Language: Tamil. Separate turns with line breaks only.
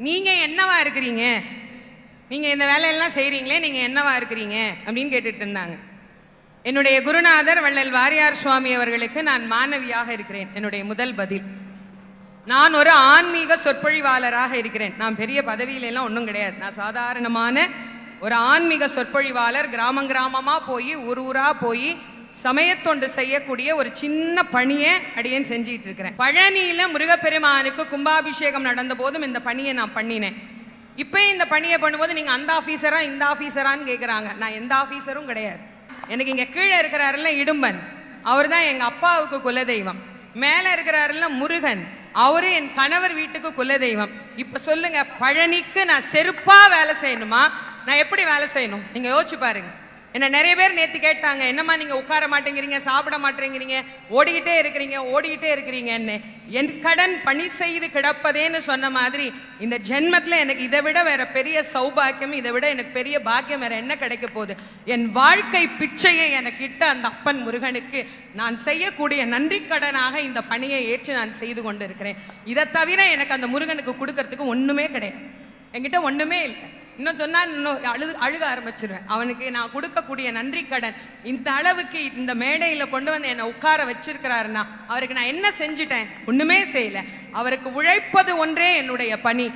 நீங்கள் என்னவா இருக்கிறீங்க? நீங்கள் இந்த வேலையெல்லாம் செய்கிறீங்களே நீங்கள் என்னவா இருக்கிறீங்க? அப்படின்னு கேட்டுட்டு இருந்தாங்க. என்னுடைய குருநாதர் வள்ளல் வாரியார் சுவாமி அவர்களுக்கு நான் மாணவியாக இருக்கிறேன். என்னுடைய முதல் பதில். நான் ஒரு ஆன்மீக சொற்பொழிவாளராக இருக்கிறேன். நான் பெரிய பதவியிலெல்லாம் ஒன்றும் கிடையாது. நான் சாதாரணமான ஒரு ஆன்மீக சொற்பொழிவாளர். கிராமம் கிராமமாக போய் ஊர் ஊராக போய் சமயத்தொண்டு செய்யக்கூடிய ஒரு சின்ன பணியை அடியேன் செஞ்சிட்டு இருக்கிறேன் பழனியில முருகப்பெருமானுக்கு கும்பாபிஷேகம் நடந்த போதும் இந்த பணியை நான் பண்ணினேன். இப்போ இந்த பணியை பண்ணும்போது நீங்க அந்த ஆபீசரா இந்த ஆபீசரான்னு கேட்குறாங்க நான் எந்த ஆபீசரும் கிடையாது. எனக்கு இங்க கீழே இருக்கிறாருல்ல இடும்பன். அவர் தான் எங்க அப்பாவுக்கு குலதெய்வம். மேல இருக்கிறாருல முருகன். அவரு என் கணவர் வீட்டுக்கு குலதெய்வம். இப்ப சொல்லுங்க பழனிக்கு நான் செருப்பா வேலை செய்யணுமா? நான் எப்படி வேலை செய்யணும்? நீங்க யோசிச்சு பாருங்க. என்ன நிறைய பேர் நேற்று கேட்டாங்க என்னம்மா நீங்கள் உட்கார மாட்டேங்கிறீங்க சாப்பிட மாட்டேங்கிறீங்க ஓடிக்கிட்டே இருக்கிறீங்க ஓடிக்கிட்டே இருக்கிறீங்கன்னு. என் கடன் பணி செய்து கிடப்பதேன்னு சொன்ன மாதிரி இந்த ஜென்மத்தில் எனக்கு இதை விட வேற பெரிய சௌபாக்கியம் இதை விட எனக்கு பெரிய பாக்கியம் வேற என்ன கிடைக்க போகுது? என் வாழ்க்கை பிச்சையை எனக்கு இட்ட அந்த அப்பன் முருகனுக்கு நான் செய்யக்கூடிய நன்றி கடனாக இந்த பணியை ஏற்று நான் செய்து கொண்டு இருக்கிறேன் இதை தவிர எனக்கு அந்த முருகனுக்கு கொடுக்கறதுக்கு ஒன்றுமே கிடையாது. என்கிட்ட ஒன்றுமே இல்லை. இன்னும் சொன்னா இன்னும் அழுது அழுக ஆரம்பிச்சிருவேன். அவனுக்கு நான் கொடுக்கக்கூடிய நன்றி கடன் இந்த அளவுக்கு இந்த மேடையில கொண்டு வந்து என்னை உட்கார வச்சிருக்கிறாருன்னா அவருக்கு நான் என்ன செஞ்சிட்டேன்? ஒண்ணுமே செய்யல. அவருக்கு உழைப்பது ஒன்றே என்னுடைய பணி.